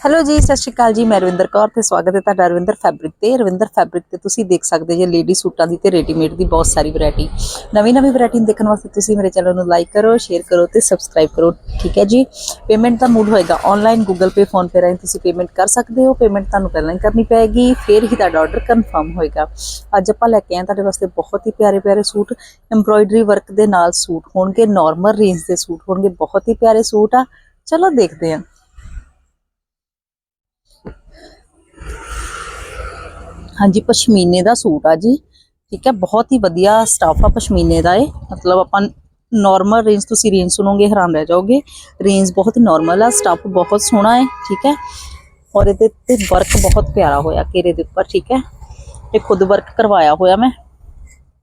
Hello ਜੀ, ਸਤਿ ਸ਼੍ਰੀ ਅਕਾਲ ਜੀ, ਮੈਂ ਰਵਿੰਦਰ ਕੌਰ ਤੇ ਸਵਾਗਤ ਹੈ ਤੁਹਾਡਾ ਰਵਿੰਦਰ ਫੈਬਰਿਕ ਤੇ। ਰਵਿੰਦਰ ਫੈਬਰਿਕ ਤੇ ਤੁਸੀਂ ਦੇਖ ਸਕਦੇ ਜੇ ਲੇਡੀ ਸੂਟਾਂ ਦੀ ਤੇ ਰੈਡੀਮੇਡ ਦੀ ਬਹੁਤ ਸਾਰੀ ਵੈਰਾਈਟੀ ਨਵੀਂ ਨਵੀਂ ਵੈਰਾਈਟੀ ਦੇਖਣ ਵਾਸਤੇ ਤੁਸੀਂ ਮੇਰੇ ਚੈਨਲ ਨੂੰ ਲਾਈਕ ਕਰੋ ਸ਼ੇਅਰ ਕਰੋ ਤੇ ਸਬਸਕ੍ਰਾਈਬ ਕਰੋ, ਠੀਕ ਹੈ ਜੀ? ਪੇਮੈਂਟ ਦਾ ਮੂਡ ਹੋਏਗਾ online Google Pay PhonePe ਰਾਹੀਂ ਤੁਸੀਂ ਪੇਮੈਂਟ ਕਰ ਸਕਦੇ ਹੋ। ਪੇਮੈਂਟ ਤੁਹਾਨੂੰ ਪਹਿਲਾਂ ਹੀ ਕਰਨੀ ਪਏਗੀ, ਫਿਰ ਹੀ ਤੁਹਾਡਾ ਆਰਡਰ ਕਨਫਰਮ ਹੋਏਗਾ। ਅੱਜ ਆਪਾਂ ਲੈ ਕੇ ਆਏ ਹਾਂ ਤੁਹਾਡੇ ਵਾਸਤੇ ਬਹੁਤ ਹੀ ਪਿਆਰੇ ਪਿਆਰੇ ਸੂਟ। ਐਮਬ੍ਰੋਇਡਰੀ ਵਰਕ ਦੇ ਨਾਲ ਸੂਟ ਹੋਣਗੇ ਨਾਰਮਲ ਰੇਂਜ ਦੇ ਸੂਟ ਹੋਣਗੇ, ਬਹੁਤ ਹੀ ਪਿਆਰੇ ਸੂਟ ਆ। ਚਲੋ ਦੇਖਦੇ ਹਾਂ। ਹਾਂਜੀ, ਪਸ਼ਮੀਨੇ ਦਾ ਸੂਟ ਆ ਜੀ। ਠੀਕ ਹੈ, ਬਹੁਤ ਹੀ ਵਧੀਆ ਸਟਾਫ ਆ ਪਸ਼ਮੀਨੇ ਦਾ ਇਹ। ਮਤਲਬ ਆਪਾਂ ਨਾਰਮਲ ਰੇਂਜ ਤੁਸੀਂ ਰੇਂਜ ਸੁਣੋਗੇ, ਹੈਰਾਨ ਰਹਿ ਜਾਓਗੇ। ਰੇਂਜ ਬਹੁਤ ਹੀ ਨਾਰਮਲ ਆ ਸਟਾਫ ਬਹੁਤ ਸੋਹਣਾ ਹੈ, ਠੀਕ ਹੈ। ਔਰ ਇਹਦੇ ਤੇ ਵਰਕ ਬਹੁਤ ਪਿਆਰਾ ਹੋਇਆ ਘੇਰੇ ਦੇ ਉੱਪਰ, ਠੀਕ ਹੈ। ਇਹ ਖੁਦ ਵਰਕ ਕਰਵਾਇਆ ਹੋਇਆ ਮੈਂ।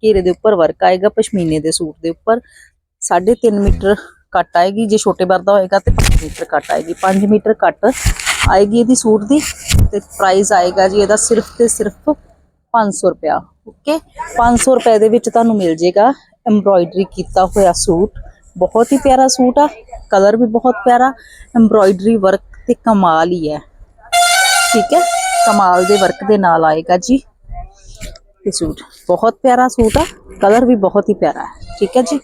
ਘੇਰੇ ਦੇ ਉੱਪਰ ਵਰਕ ਆਏਗਾ ਪਸ਼ਮੀਨੇ ਦੇ ਸੂਟ ਦੇ ਉੱਪਰ। 3.5 ਮੀਟਰ ਕੱਟ ਆਏਗੀ, ਜੇ ਛੋਟੇ ਵਰਦਾ ਹੋਏਗਾ ਤੇ 5 ਮੀਟਰ ਕੱਟ ਆਏਗੀ। 5 ਮੀਟਰ ਕੱਟ ਆਏਗੀ ਇਹਦੀ ਸੂਟ ਦੀ ਤੇ ਪ੍ਰਾਈਸ ਆਏਗਾ ਜੀ ਇਹਦਾ ਸਿਰਫ ਤੇ ਸਿਰਫ 500 ਰੁਪਿਆ ਓਕੇ 500 ਰੁਪਏ ਦੇ ਵਿੱਚ ਤੁਹਾਨੂੰ ਮਿਲ ਜੇਗਾ ਐਮਬ੍ਰੋਇਡਰੀ ਕੀਤਾ ਹੋਇਆ ਸੂਟ। ਬਹੁਤ ਹੀ ਪਿਆਰਾ ਸੂਟ ਆ ਕਲਰ ਵੀ ਬਹੁਤ ਪਿਆਰਾ ਐਮਬ੍ਰੋਇਡਰੀ ਵਰਕ ਤੇ ਕਮਾਲ ਹੀ ਹੈ। ਠੀਕ ਹੈ? ਕਮਾਲ ਦੇ ਵਰਕ ਦੇ ਨਾਲ ਆਏਗਾ ਜੀ ਇਹ ਸੂਟ। ਬਹੁਤ ਪਿਆਰਾ ਸੂਟ ਆ ਕਲਰ ਵੀ ਬਹੁਤ ਹੀ ਪਿਆਰਾ ਹੈ। ਠੀਕ ਹੈ ਜੀ?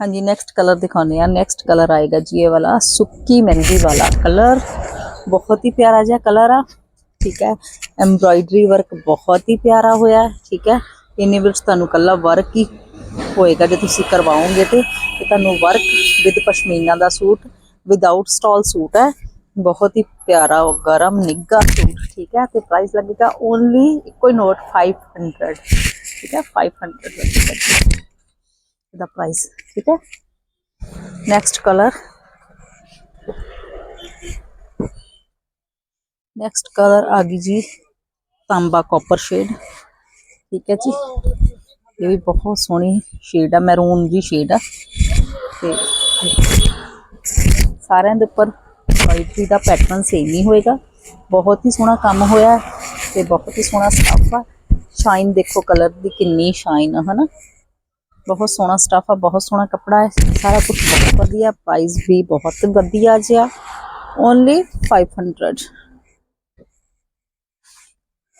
ਹਾਂਜੀ ਨੈਕਸਟ ਕਲਰ ਦਿਖਾਉਂਦੇ ਆ ਨੈਕਸਟ ਕਲਰ ਆਏਗਾ ਜੀ, ਇਹ ਵਾਲਾ ਸੁੱਕੀ ਮਹਿੰਦੀ ਵਾਲਾ ਕਲਰ ਬਹੁਤ ਹੀ ਪਿਆਰਾ ਜਿਹਾ ਕਲਰ ਆ, ਠੀਕ ਹੈ। ਐਮਬ੍ਰਾਇਡਰੀ ਵਰਕ ਬਹੁਤ ਹੀ ਪਿਆਰਾ ਹੋਇਆ, ਠੀਕ ਹੈ। ਇਹਨੇ ਵਿੱਚ ਤੁਹਾਨੂੰ ਕੱਲਾ ਵਰਕ ਹੀ ਹੋਏਗਾ ਜੇ ਤੁਸੀਂ ਕਰਵਾਓਗੇ ਤੇ। ਤੁਹਾਨੂੰ ਵਰਕ ਵਿਦ ਪਸ਼ਮੀਨਾ ਦਾ ਸੂਟ ਵਿਦਆਊਟ ਸਟਾਲ ਸੂਟ ਹੈ। ਬਹੁਤ ਹੀ ਪਿਆਰਾ ਔਰ ਗਰਮ, ਨਿੱਘਾ ਸੂਟ, ਠੀਕ ਹੈ। ਤੇ ਪ੍ਰਾਈਸ ਲੱਗੇਗਾ ਓਨਲੀ ਇੱਕੋ ਹੀ ਨੋਟ 500 ਠੀਕ ਹੈ। 500 ਲੱਗੇਗਾ ਜੀ ਇਹਦਾ ਪ੍ਰਾਈਸ ਠੀਕ ਹੈ ਨੈਕਸਟ ਕਲਰ ਨੈਕਸਟ ਕਲਰ ਆ ਗਈ ਜੀ ਤਾਂਬਾ ਕਾਪਰ ਸ਼ੇਡ ਠੀਕ ਹੈ ਜੀ ਇਹ ਵੀ ਬਹੁਤ ਸੋਹਣੀ ਸ਼ੇਡ ਆ ਮੈਰੂਨ ਜੀ ਸ਼ੇਡ ਆ ਤੇ ਸਾਰਿਆਂ ਦੇ ਉੱਪਰ ਵਾਈਟ ਦਾ ਪੈਟਰਨ ਸੇਮ ਹੀ ਹੋਏਗਾ ਬਹੁਤ ਹੀ ਸੋਹਣਾ ਕੰਮ ਹੋਇਆ ਹੈ ਤੇ ਬਹੁਤ ਹੀ ਸੋਹਣਾ ਸਟੱਫ ਆ ਸ਼ਾਈਨ ਦੇਖੋ ਕਲਰ ਦੀ ਕਿੰਨੀ ਸ਼ਾਈਨ ਆ ਹਨਾ ਬਹੁਤ ਸੋਹਣਾ ਸਟੱਫ ਆ ਬਹੁਤ ਸੋਹਣਾ ਕੱਪੜਾ ਹੈ ਸਾਰਾ ਕੁਝ ਬਹੁਤ ਵਧੀਆ ਪ੍ਰਾਈਸ ਵੀ ਬਹੁਤ ਵਧੀਆ ਜਿਹਾ ਓਨਲੀ 500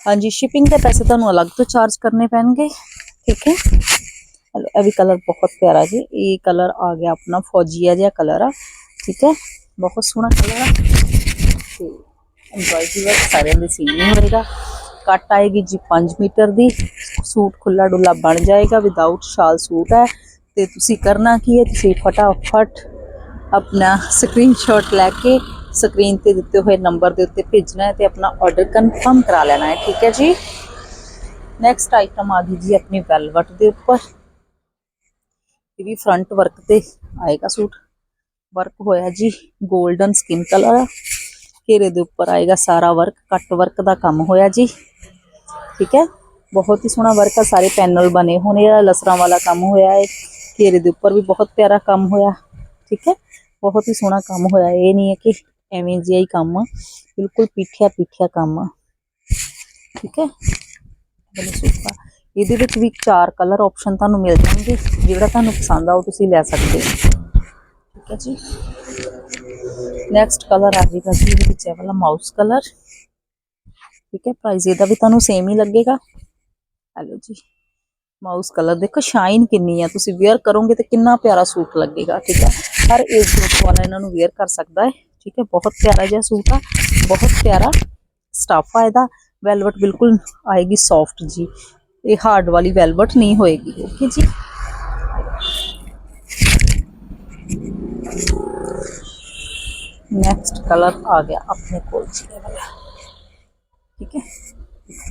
ਹਾਂਜੀ ਸ਼ਿਪਿੰਗ ਦੇ ਪੈਸੇ ਤੁਹਾਨੂੰ ਅਲੱਗ ਤੋਂ ਚਾਰਜ ਕਰਨੇ ਪੈਣਗੇ ਠੀਕ ਹੈ ਹਲੋ ਇਹ ਵੀ ਕਲਰ ਬਹੁਤ ਪਿਆਰਾ ਜੀ ਇਹ ਕਲਰ ਆ ਗਿਆ ਆਪਣਾ ਫੌਜੀਆ ਜਿਹਾ ਕਲਰ ਆ ਠੀਕ ਹੈ ਬਹੁਤ ਸੋਹਣਾ ਕਲਰ ਆ ਤੇ ਐਮਬ੍ਰਾਇਡਰੀ ਵਰਕ ਸਾਰਿਆਂ ਦੇ ਸੀਨ ਹੀ ਹੋਏਗਾ ਕੱਟ ਆਏਗੀ ਜੀ 5 ਮੀਟਰ ਦੀ। ਸੂਟ ਖੁੱਲਾ ਡੁੱਲਾ ਬਣ ਜਾਏਗਾ ਵਿਦਆਊਟ ਸ਼ਾਲ ਸੂਟ ਹੈ। ਤੇ ਤੁਸੀਂ ਕਰਨਾ ਕੀ ਹੈ, ਤੁਸੀਂ ਫਟਾਫਟ ਆਪਣਾ ਸਕਰੀਨਸ਼ਾਟ ਲੈ ਕੇ ਸਕਰੀਨ ਤੇ ਦਿੱਤੇ ਹੋਏ ਨੰਬਰ ਦੇ ਉੱਤੇ ਭੇਜਣਾ ਹੈ ਤੇ ਆਪਣਾ ਆਰਡਰ ਕਨਫਰਮ ਕਰਾ ਲੈਣਾ ਹੈ, ਠੀਕ ਹੈ ਜੀ? ਨੈਕਸਟ ਆਈਟਮ ਆ ਗਈ ਜੀ ਆਪਣੀ ਵੈਲਵਟ ਦੇ ਉੱਪਰ। ਇਹ ਵੀ ਫਰੰਟ ਵਰਕ ਤੇ ਆਏਗਾ ਸੂਟ। ਵਰਕ ਹੋਇਆ ਜੀ 골ਡਨ ਸਕਿਨ ਕਲਰ ਘੇਰੇ ਦੇ ਉੱਪਰ ਆਏਗਾ ਸਾਰਾ ਵਰਕ ਕੱਟ ਵਰਕ ਦਾ ਕੰਮ ਹੋਇਆ ਜੀ। ਠੀਕ ਹੈ? ਬਹੁਤ ਹੀ ਸੋਹਣਾ ਵਰਕ ਆ, ਸਾਰੇ ਪੈਨਲ ਬਣੇ ਹੋਣੇ ਆ, ਲਸਰਾਂ ਵਾਲਾ ਕੰਮ ਹੋਇਆ ਹੈ ਘੇਰੇ ਦੇ ਉੱਪਰ ਵੀ ਬਹੁਤ ਪਿਆਰਾ ਕੰਮ ਹੋਇਆ। ਠੀਕ ਹੈ? ਬਹੁਤ ਹੀ ਸੋਹਣਾ ਕੰਮ ਹੋਇਆ, ਇਹ ਨਹੀਂ ਹੈ ਕਿ ਐਵੇਂ ਜਿਹਾ ਹੀ ਕੰਮ ਬਿਲਕੁਲ ਪੀਠਿਆ ਪੀਠਿਆ ਕੰਮ ਠੀਕ ਹੈ? ਬਲੇ ਸੂਪਾ ਇਹਦੇ ਵਿੱਚ ਵੀ ਚਾਰ ਕਲਰ ਆਪਸ਼ਨ ਤੁਹਾਨੂੰ ਮਿਲ ਜਾਣਗੇ, ਜਿਹੜਾ ਤੁਹਾਨੂੰ ਪਸੰਦ ਆ ਉਹ ਤੁਸੀਂ ਲੈ ਸਕਦੇ ਹੋ। ਠੀਕ ਹੈ ਜੀ? ਨੈਕਸਟ ਕਲਰ ਆ ਜਾਏਗਾ ਜੀ, ਇਹਦੇ ਵਿੱਚ ਇਹ ਵਾਲਾ ਮਾਊਸ ਕਲਰ ਠੀਕ ਹੈ ਪ੍ਰਾਈਸ ਇਹਦਾ ਵੀ ਤੁਹਾਨੂੰ ਸੇਮ ਹੀ ਲੱਗੇਗਾ। ਹੈਲੋ ਜੀ ਮਾਊਸ ਕਲਰ ਦੇਖੋ ਸ਼ਾਈਨ ਕਿੰਨੀ ਆ। ਤੁਸੀਂ ਵੇਅਰ ਕਰੋਗੇ ਤੇ ਕਿੰਨਾ ਪਿਆਰਾ ਸੂਟ ਲੱਗੇਗਾ, ਠੀਕ ਹੈ। ਹਰ ਏਜ ਗਰੁੱਪ ਵਾਲਾ ਇਹਨਾਂ ਨੂੰ ਵੇਅਰ ਕਰ ਸਕਦਾ ਹੈ, ਠੀਕ ਹੈ। ਬਹੁਤ ਪਿਆਰਾ ਜਿਹਾ ਸੂਟ ਆ, ਬਹੁਤ ਪਿਆਰਾ ਸਟਫ ਆ ਇਹਦਾ। ਵੈਲਵਟ ਬਿਲਕੁਲ ਆਏਗੀ ਸੌਫਟ ਜੀ। ਇਹ ਹਾਰਡ ਵਾਲੀ ਵੈਲਵਟ ਨਹੀਂ ਹੋਏਗੀ ਓਕੇ ਜੀ। ਨੈਕਸਟ ਕਲਰ ਆ ਗਿਆ ਆਪਣੇ ਕੋਲ ਜੀ ਇਹ ਵਾਲਾ ਠੀਕ ਹੈ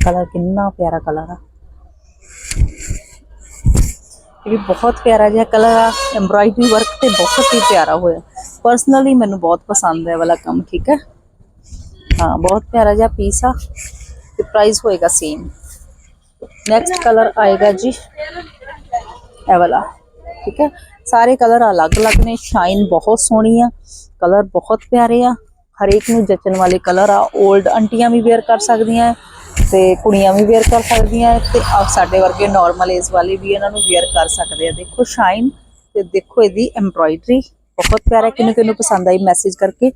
ਕਲਰ ਕਿੰਨਾ ਪਿਆਰਾ ਕਲਰ ਆ ਇਹ ਵੀ ਬਹੁਤ ਪਿਆਰਾ ਜਿਹਾ ਕਲਰ ਆ ਐਮਬ੍ਰਾਇਡਰੀ ਵਰਕ ਤੇ ਬਹੁਤ ਹੀ ਪਿਆਰਾ ਹੋਇਆ ਪਰਸਨਲੀ ਮੈਨੂੰ ਬਹੁਤ ਪਸੰਦ ਹੈ ਇਹ ਵਾਲਾ ਕੰਮ ਠੀਕ ਹੈ ਹਾਂ ਬਹੁਤ ਪਿਆਰਾ ਜਿਹਾ ਪੀਸ ਆ ਤੇ ਪ੍ਰਾਈਸ ਹੋਏਗਾ ਸੇਮ ਨੈਕਸਟ ਕਲਰ ਆਏਗਾ ਜੀ ਇਹ ਵਾਲਾ ਠੀਕ ਹੈ? ਸਾਰੇ ਕਲਰ ਅਲੱਗ-ਅਲੱਗ ਨੇ ਸ਼ਾਈਨ ਬਹੁਤ ਸੋਹਣੀ ਆ, ਕਲਰ ਬਹੁਤ ਪਿਆਰੇ ਆ। ਹਰੇਕ ਨੂੰ ਜਚਣ ਵਾਲੇ ਕਲਰ ਆ 올ਡ ਆਂਟੀਆਂ ਵੀ ਵੇਅਰ ਕਰ ਸਕਦੀਆਂ ਤੇ ਕੁੜੀਆਂ ਵੀ ਵੇਅਰ ਕਰ ਸਕਦੀਆਂ ਤੇ ਆ ਸਾਡੇ ਵਰਗੇ ਨਾਰਮਲ ਏਜ ਵਾਲੇ ਵੀ ਇਹਨਾਂ ਨੂੰ ਵੇਅਰ ਕਰ ਸਕਦੇ ਆ। ਦੇਖੋ ਸ਼ਾਈਨ ਤੇ ਦੇਖੋ ਇਹਦੀ ਐਮਬ੍ਰਾਇਡਰੀ ਬਹੁਤ ਪਿਆਰਾ। ਕਿਹਨੂੰ ਕਿਹਨੂੰ ਪਸੰਦ ਆਈ ਮੈਸੇਜ ਕਰਕੇ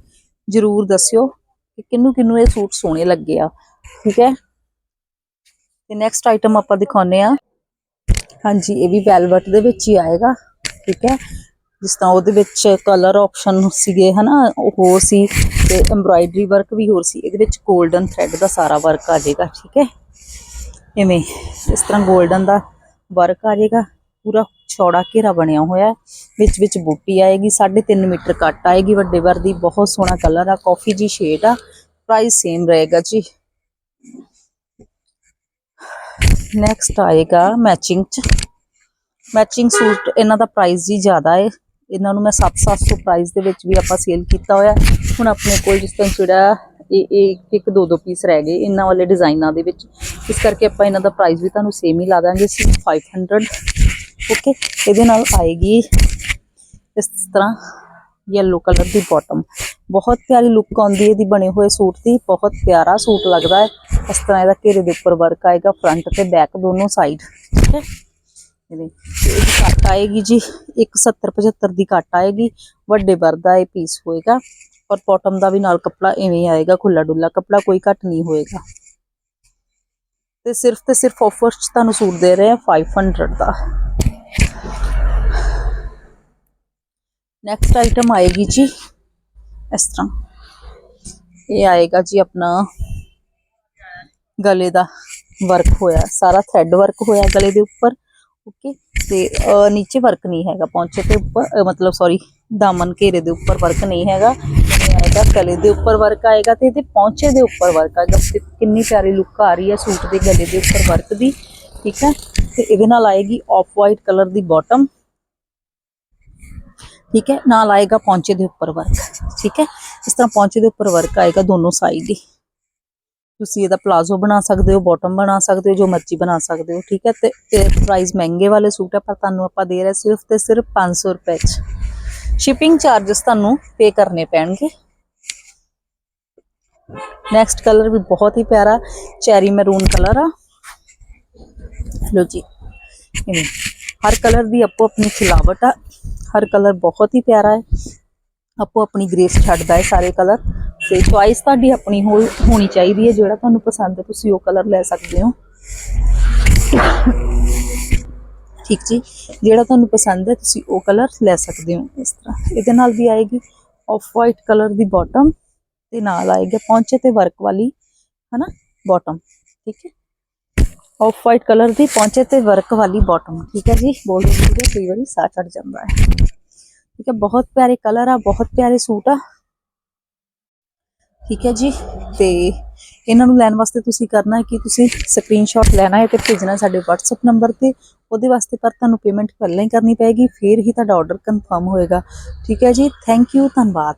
ਜਰੂਰ ਦੱਸਿਓ ਕਿ ਕਿਹਨੂੰ ਕਿਹਨੂੰ ਇਹ ਸੂਟ ਸੋਹਣੇ ਲੱਗੇ ਆ। ਠੀਕ ਹੈ? ਤੇ ਨੈਕਸਟ ਆਈਟਮ ਆਪਾਂ ਦਿਖਾਉਨੇ ਆ ਹਾਂਜੀ, ਇਹ ਵੀ ਵੈਲਵਟ ਦੇ ਵਿੱਚ ਹੀ ਆਏਗਾ, ਠੀਕ ਹੈ? ਜਿਸ ਤਰ੍ਹਾਂ ਉਹਦੇ ਵਿੱਚ ਕਲਰ ਆਪਸ਼ਨ ਸੀਗੇ, ਹਨਾ? ਉਹ ਹੋਰ ਸੀ ਤੇ ਐਮਬਰਾਇਡਰੀ ਵਰਕ ਵੀ ਹੋਰ ਸੀ। ਇਹਦੇ ਵਿੱਚ 골ਡਨ ਥ੍ਰੈਡ ਦਾ ਸਾਰਾ ਵਰਕ ਆ ਜਾਏਗਾ, ਠੀਕ ਹੈ? ਇਵੇਂ ਇਸ ਤਰ੍ਹਾਂ 골ਡਨ ਦਾ ਵਰਕ ਆ ਜਾਏਗਾ। ਪੂਰਾ ਚੌੜਾ ਘੇਰਾ ਬਣਿਆ ਹੋਇਆ ਵਿੱਚ ਵਿੱਚ ਬੂਟੀ ਆਏਗੀ 3.5 ਮੀਟਰ ਕੱਟ ਆਏਗੀ ਵੱਡੇ ਵਰ ਦੀ। ਬਹੁਤ ਸੋਹਣਾ ਕਲਰ ਆ ਕਾਫੀ ਜੀ ਸ਼ੇਡ ਆ। ਪ੍ਰਾਈਸ ਸੇਮ ਰਹੇਗਾ ਜੀ। ਨੈਕਸਟ ਆਏਗਾ ਮੈਚਿੰਗ ਚ। ਮੈਚਿੰਗ ਸੂਟ ਇਹਨਾਂ ਦਾ ਪ੍ਰਾਈਸ ਜੀ ਜ਼ਿਆਦਾ ਹੈ ਇਹਨਾਂ ਨੂੰ ਮੈਂ 7-700 ਪ੍ਰਾਈਸ ਦੇ ਵਿੱਚ ਵੀ ਆਪਾਂ ਸੇਲ ਕੀਤਾ ਹੋਇਆ। ਹੁਣ ਆਪਣੇ ਕੋਲ ਜਿਸ ਤਰ੍ਹਾਂ ਜਿਹੜਾ ਇਹ ਇਹ ਇੱਕ ਦੋ ਦੋ ਪੀਸ ਰਹਿ ਗਏ ਇਹਨਾਂ ਵਾਲੇ ਡਿਜ਼ਾਈਨਾਂ ਦੇ ਵਿੱਚ। ਇਸ ਕਰਕੇ ਆਪਾਂ ਇਹਨਾਂ ਦਾ ਪ੍ਰਾਈਸ ਵੀ ਤੁਹਾਨੂੰ ਸੇਮ ਹੀ ਲਾ ਦਾਂਗੇ, ਸਿਰਫ 500 ਓਕੇ ਇਹਦੇ ਨਾਲ ਆਏਗੀ ਇਸ ਤਰ੍ਹਾਂ ਯੈਲੋ ਕਲਰ ਦੀ ਬਾਟਮ ਬਹੁਤ ਪਿਆਰੀ ਲੁੱਕ ਆਉਂਦੀ ਹੈ, ਇਹਦੀ ਬਣੇ ਹੋਏ ਸੂਟ ਦੀ, ਬਹੁਤ ਪਿਆਰਾ ਸੂਟ ਲੱਗਦਾ ਹੈ। ਇਸ ਤਰ੍ਹਾਂ ਇਹਦਾ ਘੇਰੇ ਦੇ ਉੱਪਰ ਵਰਕ ਆਏਗਾ ਫਰੰਟ ਤੇ ਬੈਕ ਦੋਨੋਂ ਸਾਈਡ ਠੀਕ ਹੈ? ਇਹਦੀ ਕੱਟ ਆਏਗੀ ਜੀ 170 75 ਦੀ ਕੱਟ ਆਏਗੀ, ਵੱਡੇ ਵਰ ਇਹ ਪੀਸ ਹੋਏਗਾ। ਔਰ ਬਾਟਮ ਦਾ ਵੀ ਨਾਲ ਕੱਪੜਾ ਇਵੇਂ ਆਏਗਾ ਖੁੱਲਾ ਡੁੱਲਾ ਕੱਪੜਾ, ਕੋਈ ਘੱਟ ਨਹੀਂ ਹੋਏਗਾ। ਤੇ ਸਿਰਫ ਤੇ ਸਿਰਫ ਆਫਰ 'ਚ ਤੁਹਾਨੂੰ ਸੂਟ ਦੇ ਰਹੇ ਆ 500 ਦਾ। ਨੈਕਸਟ ਆਈਟਮ ਆਏਗੀ ਜੀ ਇਸ ਤਰ੍ਹਾਂ। ਇਹ ਆਏਗਾ ਜੀ ਆਪਣਾ ਗਲੇ ਦਾ ਵਰਕ ਹੋਇਆ, ਸਾਰਾ ਥ੍ਰੈਡ ਵਰਕ ਹੋਇਆ ਗਲੇ ਦੇ ਉੱਪਰ ਓਕੇ ਤੇ ਨੀਚੇ ਵਰਕ ਨਹੀਂ ਹੈਗਾ, ਪੌਂਚੇ ਦੇ ਉੱਪਰ ਮਤਲਬ ਸੌਰੀ ਦਾਮਨ ਘੇਰੇ ਦੇ ਉੱਪਰ ਵਰਕ ਨਹੀਂ ਹੈਗਾ। ਆਏਗਾ ਗਲੇ ਦੇ ਉੱਪਰ ਵਰਕ ਆਏਗਾ ਤੇ ਇਹਦੇ ਪੌਂਚੇ ਦੇ ਉੱਪਰ ਵਰਕ ਆਏਗਾ। ਕਿੰਨੀ ਪਿਆਰੀ ਲੁੱਕ ਆ ਰਹੀ ਹੈ ਸੂਟ ਦੇ ਗਲੇ ਦੇ ਉੱਪਰ ਵਰਕ ਦੀ, ਠੀਕ ਹੈ? ਤੇ ਇਹਦੇ ਨਾਲ ਆਏਗੀ ਆਫ ਵਾਈਟ ਕਲਰ ਦੀ ਬਾਟਮ ਠੀਕ ਹੈ? ਨਾਲ ਆਏਗਾ ਪੌਂਚੇ ਦੇ ਉੱਪਰ ਵਰਕ ਠੀਕ ਹੈ? ਇਸ ਤਰ੍ਹਾਂ ਪੌਂਚੇ ਦੇ ਉੱਪਰ ਵਰਕ ਆਏਗਾ ਦੋਨੋਂ ਸਾਈਡ ਹੀ। ਤੁਸੀਂ ਇਹਦਾ ਪਲਾਜ਼ੋ ਬਣਾ ਸਕਦੇ ਹੋ ਬਾਟਮ ਬਣਾ ਸਕਦੇ ਹੋ, ਜੋ ਮਰਜ਼ੀ ਬਣਾ ਸਕਦੇ ਹੋ, ਠੀਕ ਹੈ? ਤੇ ਇਹ ਪ੍ਰਾਈਸ ਮਹਿੰਗੇ ਵਾਲੇ ਸੂਟ ਹੈ, ਪਰ ਤੁਹਾਨੂੰ ਆਪਾਂ ਦੇ ਰਹੇ ਸਿਰਫ ਤੇ ਸਿਰਫ 500 ਰੁਪਏ ਚ। ਸ਼ਿਪਿੰਗ ਚਾਰजेस ਤੁਹਾਨੂੰ ਪੇ ਕਰਨੇ ਪੈਣਗੇ। ਨੈਕਸਟ ਕਲਰ ਵੀ ਬਹੁਤ ਹੀ ਪਿਆਰਾ ਚੈਰੀ ਮੈਰੂਨ ਕਲਰ ਆ। ਲੋ ਜੀ ਹਰ ਕਲਰ ਦੀ ਆਪੋ ਆਪਣੀ ਖਿਲਾਵਟ ਆ। ਹਰ ਕਲਰ ਬਹੁਤ ਹੀ ਪਿਆਰਾ ਹੈ। ਆਪੋ ਆਪਣੀ ਗ੍ਰੇਸ ਛੱਡਦਾ ਹੈ ਸਾਰੇ ਕਲਰ। ਤੇ ਚੁਆਇਸ ਤੁਹਾਡੀ ਆਪਣੀ ਹੋ- ਹੋਣੀ ਚਾਹੀਦੀ ਹੈ। ਜਿਹੜਾ ਤੁਹਾਨੂੰ ਪਸੰਦ ਹੈ, ਤੁਸੀਂ ਉਹ ਕਲਰ ਲੈ ਸਕਦੇ ਹੋ। ਠੀਕ ਜੀ? ਜਿਹੜਾ ਤੁਹਾਨੂੰ ਪਸੰਦ ਹੈ, ਤੁਸੀਂ ਉਹ ਕਲਰ ਲੈ ਸਕਦੇ ਹੋ ਇਸ ਤਰ੍ਹਾਂ। ਇਹਦੇ ਨਾਲ ਵੀ ਆਏਗੀ ਆਫ ਵਾਈਟ ਕਲਰ ਦੀ ਬਾਟਮ ਤੇ ਨਾਲ ਆਏਗਾ ਪੌਂਚੇ ਤੇ ਵਰਕ ਵਾਲੀ, ਹਨਾ ਬਾਟਮ ਠੀਕ ਹੈ? ਆਫ ਵਾਈਟ ਕਲਰ ਦੀ ਪੌਂਚੇ ਤੇ ਵਰਕ ਵਾਲੀ ਬਾਟਮ ਠੀਕ ਹੈ ਜੀ? ਬੋਲ ਬੋਲਦੇ ਕਈ ਵਾਰੀ ਸਾਹ ਚੜ ਜਾਂਦਾ ਹੈ। ਠੀਕ ਹੈ, ਬਹੁਤ ਪਿਆਰੇ ਕਲਰ ਆ, ਬਹੁਤ ਪਿਆਰੇ ਸੂਟ ਆ। ਠੀਕ ਹੈ ਜੀ, ਤੇ ਇਹਨਾਂ ਨੂੰ ਲੈਣ ਵਾਸਤੇ ਤੁਸੀਂ ਕਰਨਾ ਕਿ ਤੁਸੀਂ ਸਕਰੀਨਸ਼ਾਟ ਲੈਣਾ ਹੈ ਤੇ ਭੇਜਣਾ ਸਾਡੇ WhatsApp ਨੰਬਰ ਤੇ। ਉਹਦੇ ਵਾਸਤੇ ਪਰ ਤੁਹਾਨੂੰ ਪੇਮੈਂਟ ਪਹਿਲਾਂ ਹੀ ਕਰਨੀ ਪਏਗੀ, ਫਿਰ ਹੀ ਤੁਹਾਡਾ ਆਰਡਰ ਕਨਫਰਮ ਹੋਏਗਾ। ਠੀਕ ਹੈ ਜੀ ਥੈਂਕ ਯੂ ਧੰਨਵਾਦ।